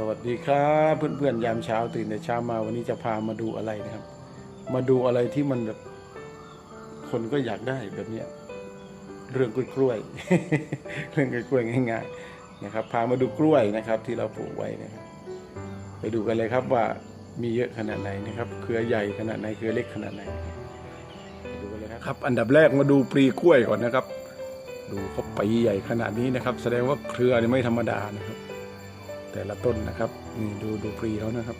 สวัสดีครับเพื่อนๆยามเช้าตื่นแต่เช้ามาวันนี้จะพามาดูอะไรนะครับ มาดูอะไรที่มันแบบ คนก็อยากได้แบบเนี้ยเรื่องกล้วยๆเรื่องกล้วยง่าย ๆ นะครับ พามาดูกล้วยนะครับ ที่เราปลูกไว้นะครับ ไปดูกันเลยครับว่ามีเยอะขนาดไหนนะครับ เครือใหญ่ขนาดไหนเครือเล็กขนาดไหนไดูกันเลยนะครับ อันดับแรกมาดูปลีกล้วยก่อนนะครับ ดูเขาปีใหญ่ขนาดนี้นะครับ แสดงว่าเครือนี่ไม่ธรรมดานะครับ แต่ละต้นนะครับนี่ดูดูปลีเขานะครับ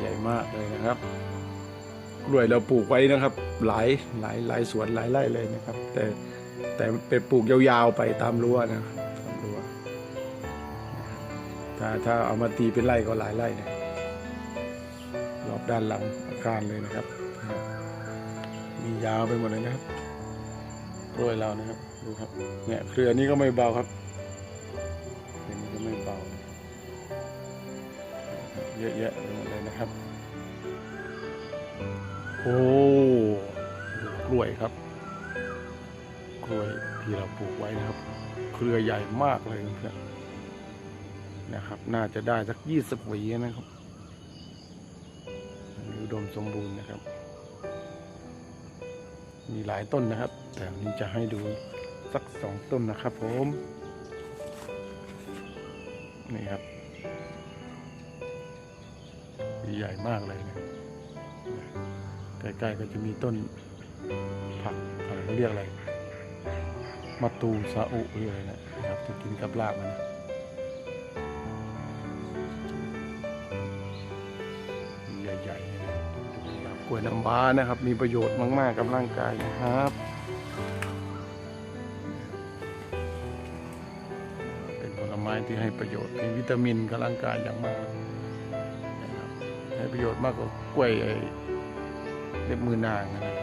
ใหญ่มากเลยนะครับกล้วยเราปลูกไว้นะครับ หลายหลายหลายสวนหลายไร่เลยนะครับ แต่แต่ไปปลูกยาวๆไปตามรั้วนะตามรั้วถ้าถ้าเอามาตีเป็นไร่ก็หลายไร่นะรอบด้านหลังอาคารเลยนะครับ มียาวไปหมดเลยนะครับกล้วยเรานะครับดูครับเนี่ยเครือนี้ก็ไม่เบาครับ เยอะแยะไปหมดเลยนะครับ โอ้กล้วยครับ กล้วยที่เราปลูกไว้นะครับ เครือใหญ่มากเลยเพื่อนนะครับ น่าจะได้สักยี่สิบหวีนะครับมีอุดมสมบูรณ์นะครับ มีหลายต้นนะครับ แต่นี้จะให้ดูสักสองต้นนะครับผม มากเลยนะใกล้ๆก็จะมีต้นผักอะไรเขาเรียกอะไรมะตูซาอุหรืออะไรนะครับที่กินกับลาบมันนะใหญ่ๆนะครับกล้วยน้ำว้านะครับ มีประโยชน์มาก ๆ กับร่างกายนะครับ เป็นผลไม้ที่ให้ประโยชน์มีวิตามินกับร่างกายอย่างมาก ให้ประโยชน์มากกว่ากล้วยไอ้เล็บมือนางนะครับ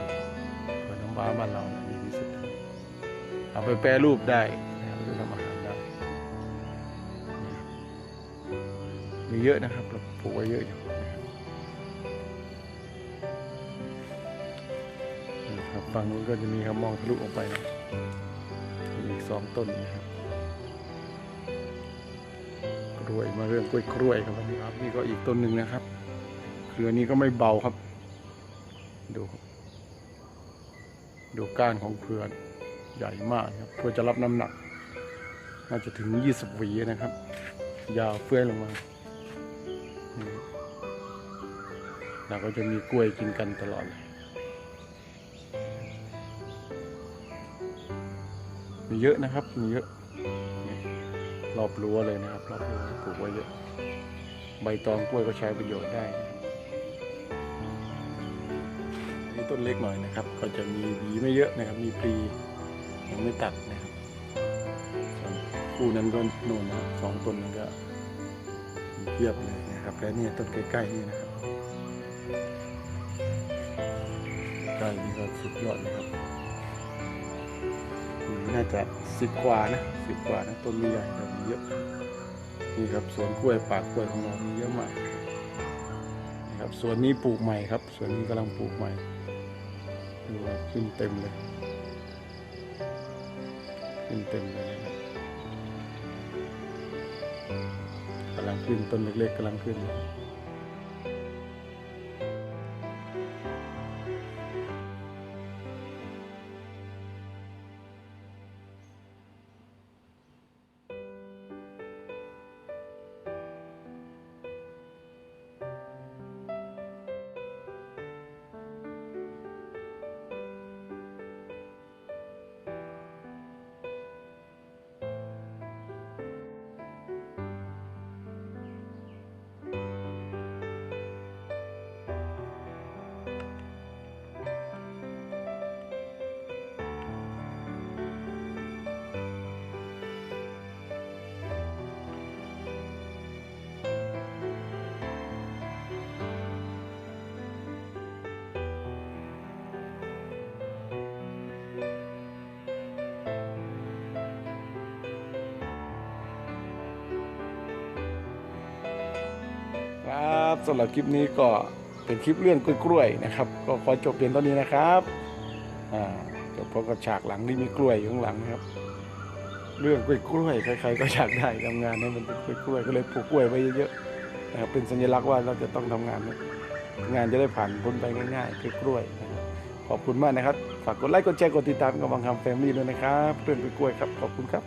ผลน้ำว้าบ้านเรานะดีที่สุดเอาไปแปรรูปได้นะครับไปทำอาหารได้ มีเยอะนะครับเราปลูกไว้เยอะอยู่นะครับฝั่งนู้นก็จะมีครับมองทะลุออกไปนะมีอีกสองต้นนะครับกล้วยมาเรื่องกล้วยกล้วยครับวันนี้ครับ นี่ก็อีกต้นหนึ่งนะครับ เรือนี้ก็ไม่เบาครับ ดูดูก้านของเครือใหญ่มากครับเพื่อจะรับน้ำหนัก น่าจะถึง 20หวีนะครับ ยาวเฟื้อยลงมาเราก็จะมีกล้วยกินกันตลอดเลยมีเยอะนะครับ มีเยอะ รอบรั้วเลยนะครับ รอบรั้วปลูกไว้เยอะ ใบตองกล้วยก็ใช้ประโยชน์ได้ ต้นเล็กหน่อยนะครับ ก็จะมีหวีไม่เยอะนะครับ มีปลียังไม่ตัดนะครับส่วนคู่นั้นก็โน่นนะสองต้นนั้นก็เทียบเลยนะครับ และนี่ต้นใกล้ๆนี่นะครับใกล้นี่ก็สุดยอดนะครับหวีน่าจะสิบกว่านะสิบกว่านะต้นไม่ใหญ่แต่มีเยอะนี่ครับสวนกล้วยปากกล้วยของเรามีเยอะมากนะครับส่วนนี้ปลูกใหม่ครับส่วนนี้กำลังปลูกใหม่ ดูว่าขึ้นเต็มเลย ขึ้นเต็มเลยนะครับกำลังขึ้นต้นเล็กๆกำลังขึ้นเลย ครับสำหรับคลิปนี้ก็เป็นคลิปเรื่องกล้วยๆนะครับ ก็ขอจบเพียงเท่านี้นะครับอ่าจบพร้อมกับฉากหลังที่มีกล้วยอยู่ข้างหลังนะครับ เรื่องกล้วยๆใครๆก็อยากได้ทำงานให้มันเป็นกล้วยๆก็เลยปลูกกล้วยไว้เยอะๆนะครับเป็นสัญลักษณ์ว่าเราจะต้องทำงานงานจะได้ผ่านพ้นไปง่ายๆคือกล้วยนะครับขอบคุณมากนะครับ ฝากกดไลค์กดแชร์กดติดตามกับบังคับแฟมิลี่ด้วยนะครับเรื่องกล้วยครับขอบคุณครับ